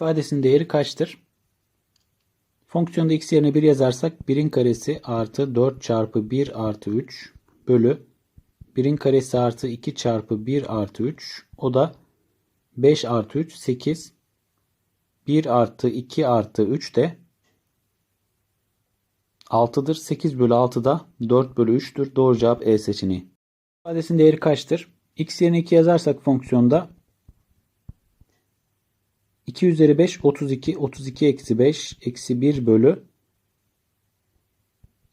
İfadesinin değeri kaçtır? Fonksiyonda x yerine 1 yazarsak 1'in karesi artı 4 çarpı 1 artı 3 bölü 1'in karesi artı 2 çarpı 1 artı 3 o da 5 artı 3 8 1 artı 2 artı 3 de 6'dır. 8 bölü 6 da 4 bölü 3'tür. Doğru cevap E seçeneği. İfadesinin değeri kaçtır? x yerine 2 yazarsak fonksiyonda 2 üzeri 5 32 32 eksi 5 eksi 1 bölü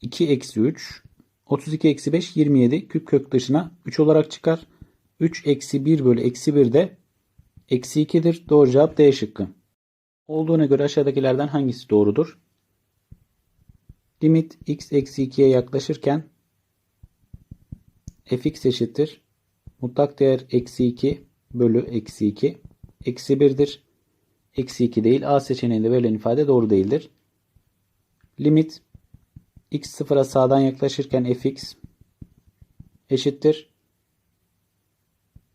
2 eksi 3 32 eksi 5 27 küp kök dışına 3 olarak çıkar. 3 eksi 1 bölü eksi 1 de eksi 2'dir. Doğru cevap D şıkkı. Olduğuna göre aşağıdakilerden hangisi doğrudur? Limit x eksi 2'ye yaklaşırken fx eşittir. Mutlak değer eksi 2 bölü eksi 2 eksi 1'dir. Eksi 2 değil. A seçeneğinde verilen ifade doğru değildir. Limit x sıfıra sağdan yaklaşırken fx eşittir.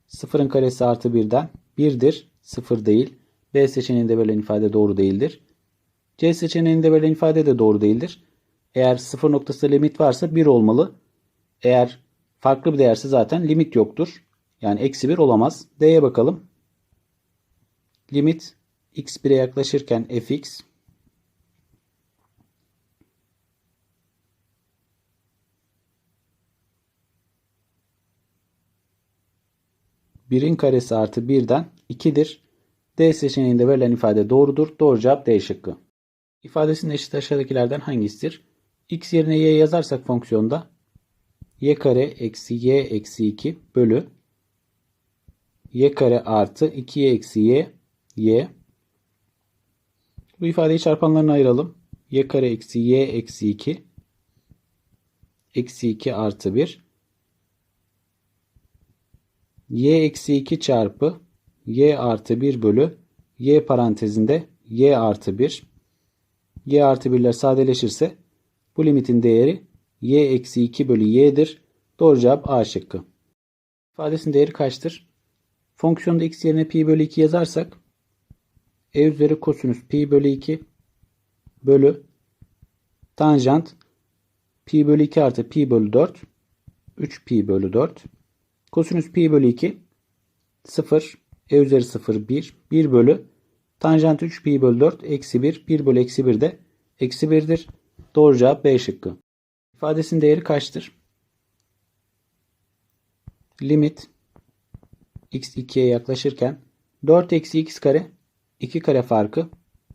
Sıfırın karesi artı 1'den 1'dir. 0 değil. B seçeneğinde verilen ifade doğru değildir. C seçeneğinde verilen ifade de doğru değildir. Eğer sıfır noktası limit varsa 1 olmalı. Eğer farklı bir değerse zaten limit yoktur. Yani eksi 1 olamaz. D'ye bakalım. Limit x 1'e yaklaşırken fx birin karesi artı 1'den 2'dir. D seçeneğinde verilen ifade doğrudur. Doğru cevap D şıkkı. İfadesinin eşit aşağıdakilerden hangisidir? x yerine y yazarsak fonksiyonda y kare eksi y eksi 2 bölü y kare artı 2y eksi y y bu ifadeyi çarpanlarına ayıralım. y kare eksi y eksi 2 eksi 2 artı 1 y eksi 2 çarpı y artı 1 bölü y parantezinde y artı 1 y artı 1'ler sadeleşirse bu limitin değeri y eksi 2 bölü y'dir. Doğru cevap A şıkkı. İfadesinin değeri kaçtır? Fonksiyonda x yerine pi bölü 2 yazarsak e üzeri kosinüs pi bölü 2 bölü tanjant pi bölü 2 artı pi bölü 4 3 pi bölü 4 kosinüs pi bölü 2 0 e üzeri 0 1 1 bölü tanjant 3 pi bölü 4 eksi 1 1 bölü eksi 1 de eksi 1'dir. Doğru cevap B şıkkı. İfadesinin değeri kaçtır? Limit x 2'ye yaklaşırken 4 eksi x kare 2 kare farkı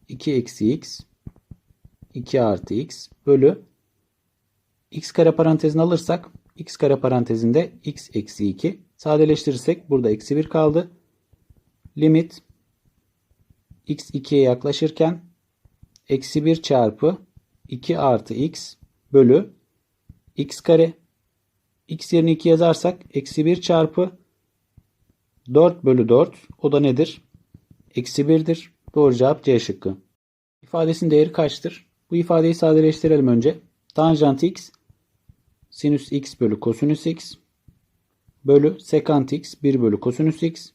2 eksi x 2 artı x bölü x kare parantezini alırsak x kare parantezinde x eksi 2 sadeleştirirsek burada eksi 1 kaldı. Limit x 2'ye yaklaşırken eksi 1 çarpı 2 artı x bölü x kare x yerine 2 yazarsak eksi 1 çarpı 4 bölü 4 o da nedir? Eksi 1'dir. Doğru cevap C şıkkı. İfadesinin değeri kaçtır? Bu ifadeyi sadeleştirelim önce. Tanjant x sinüs x bölü kosinüs x bölü sekant x 1 bölü kosinüs x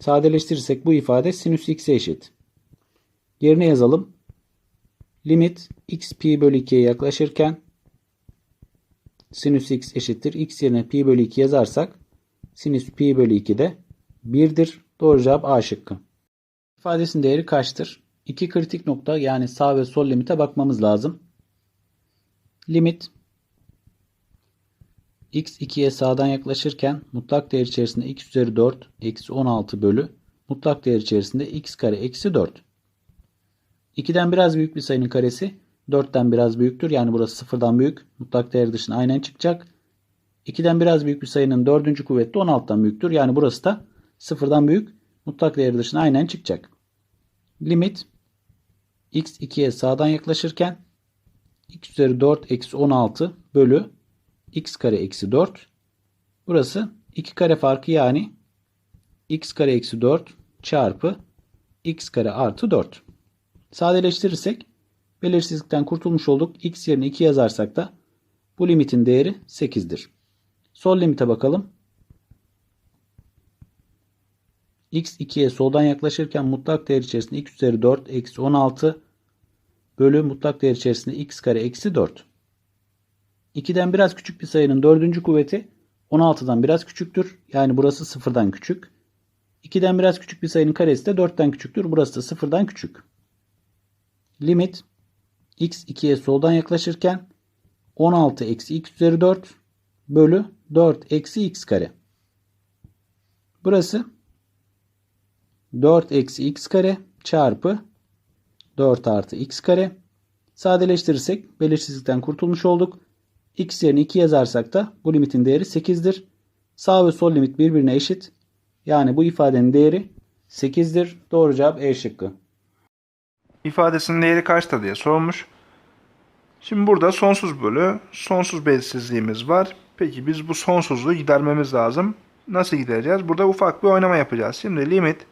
sadeleştirirsek bu ifade sinüs x'e eşit. Yerine yazalım. Limit x pi bölü 2'ye yaklaşırken sinüs x eşittir. x yerine pi bölü 2 yazarsak sinüs pi bölü 2 de 1'dir. Doğru cevap A şıkkı. İfadesinin değeri kaçtır? İki kritik nokta yani sağ ve sol limite bakmamız lazım. Limit x 2'ye sağdan yaklaşırken mutlak değer içerisinde x üzeri 4 eksi 16 bölü mutlak değer içerisinde x kare eksi 4. 2'den biraz büyük bir sayının karesi 4'ten biraz büyüktür. Yani burası 0'dan büyük. Mutlak değer dışına aynen çıkacak. 2'den biraz büyük bir sayının 4. kuvveti 16'dan büyüktür. Yani burası da 0'dan büyük. Mutlak değer dışına aynen çıkacak. Limit x 2'ye sağdan yaklaşırken x üzeri 4 eksi 16 bölü x kare eksi 4. Burası 2 kare farkı yani x kare eksi 4 çarpı x kare artı 4. Sadeleştirirsek belirsizlikten kurtulmuş olduk. X yerine 2 yazarsak da bu limitin değeri 8'dir. Sol limite bakalım. X 2'ye soldan yaklaşırken mutlak değer içerisinde x üzeri 4 eksi 16 bölü mutlak değer içerisinde x kare eksi 4. 2'den biraz küçük bir sayının dördüncü kuvveti 16'dan biraz küçüktür. Yani burası sıfırdan küçük. 2'den biraz küçük bir sayının karesi de 4'ten küçüktür. Burası da sıfırdan küçük. Limit x 2'ye soldan yaklaşırken 16 eksi x üzeri 4 bölü 4 eksi x kare. Burası 4 eksi x kare çarpı 4 artı x kare. Sadeleştirirsek belirsizlikten kurtulmuş olduk. x yerine 2 yazarsak da bu limitin değeri 8'dir. Sağ ve sol limit birbirine eşit. Yani bu ifadenin değeri 8'dir. Doğru cevap E şıkkı. ifadesinin değeri kaçta diye sormuş. Şimdi burada sonsuz bölü sonsuz belirsizliğimiz var. Peki biz bu sonsuzluğu gidermemiz lazım. Nasıl gidereceğiz? Burada ufak bir oynama yapacağız. Şimdi limit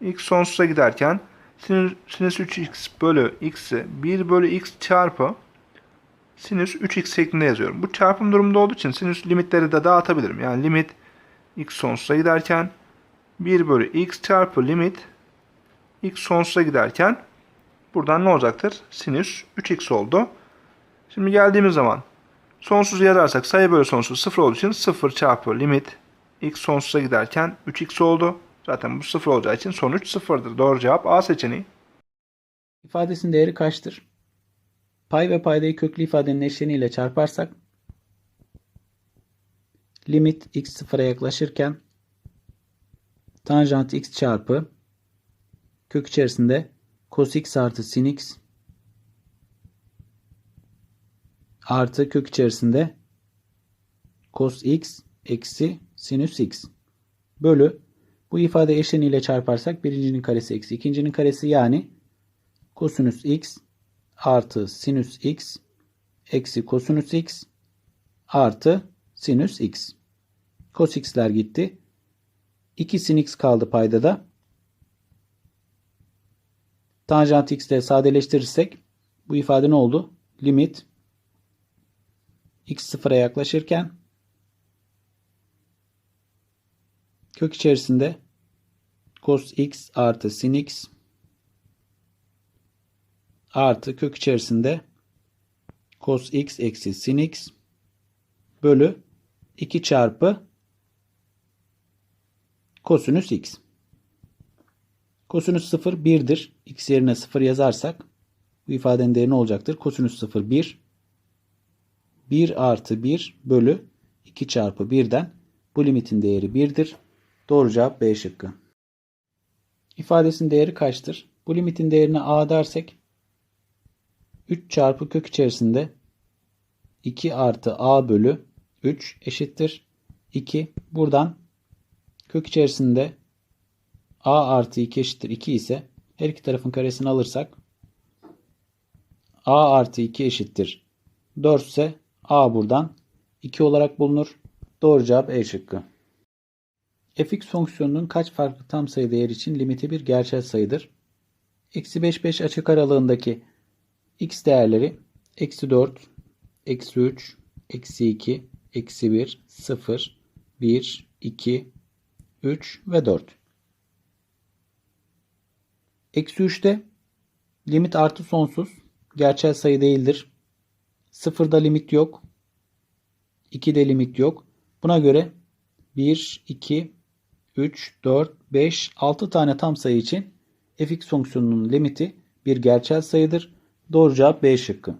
x sonsuza giderken sinüs, sinüs 3x bölü x'i 1 bölü x çarpı sinüs 3x şeklinde yazıyorum. Bu çarpım durumunda olduğu için sinüs limitleri de dağıtabilirim. Yani limit x sonsuza giderken 1 bölü x çarpı limit x sonsuza giderken buradan ne olacaktır? Sinüs 3x oldu. Şimdi geldiğimiz zaman sonsuz yazarsak sayı bölü sonsuz 0 olduğu için 0 çarpı limit x sonsuza giderken 3x oldu. Zaten bu 0 olacağı için sonuç 0'dır. Doğru cevap A seçeneği. İfadesinin değeri kaçtır? Pay ve paydayı köklü ifadenin eşleniğiyle çarparsak limit x sıfıra yaklaşırken tanjant x çarpı kök içerisinde cos x artı sin x artı kök içerisinde cos x eksi sinüs x bölü bu ifade eşleniğiyle çarparsak birincinin karesi eksi ikincinin karesi yani kosinüs x artı sinüs x eksi kosinüs x artı sinüs x. Cos x'ler gitti. 2 sin x kaldı paydada. Tanjant x sadeleştirirsek bu ifade ne oldu? Limit x sıfıra yaklaşırken kök içerisinde cos x artı sin x artı kök içerisinde cos x eksi sin x bölü 2 çarpı kosinüs x. Kosinüs 0 1'dir. x yerine 0 yazarsak bu ifadenin değeri ne olacaktır? Kosinüs 0 1. 1 artı 1 bölü 2 çarpı 1'den bu limitin değeri 1'dir. Doğru cevap B şıkkı. İfadesinin değeri kaçtır? Bu limitin değerine a dersek 3 çarpı kök içerisinde 2 artı a bölü 3 eşittir. 2. Buradan kök içerisinde a artı 2 eşittir 2 ise her iki tarafın karesini alırsak a artı 2 eşittir 4 ise a buradan 2 olarak bulunur. Doğru cevap E şıkkı. Fx fonksiyonunun kaç farklı tam sayı değer için limiti bir gerçel sayıdır? Eksi 5 5 açık aralığındaki x değerleri eksi 4, eksi 3, eksi 2, eksi 1, 0, 1, 2, 3 ve 4. Eksi 3'te limit artı sonsuz gerçel sayı değildir. 0'da limit yok. 2'de limit yok. Buna göre 1, 2, 3, 4, 5, 6 tane tam sayı için fx fonksiyonunun limiti bir gerçel sayıdır. Doğru cevap B şıkkı.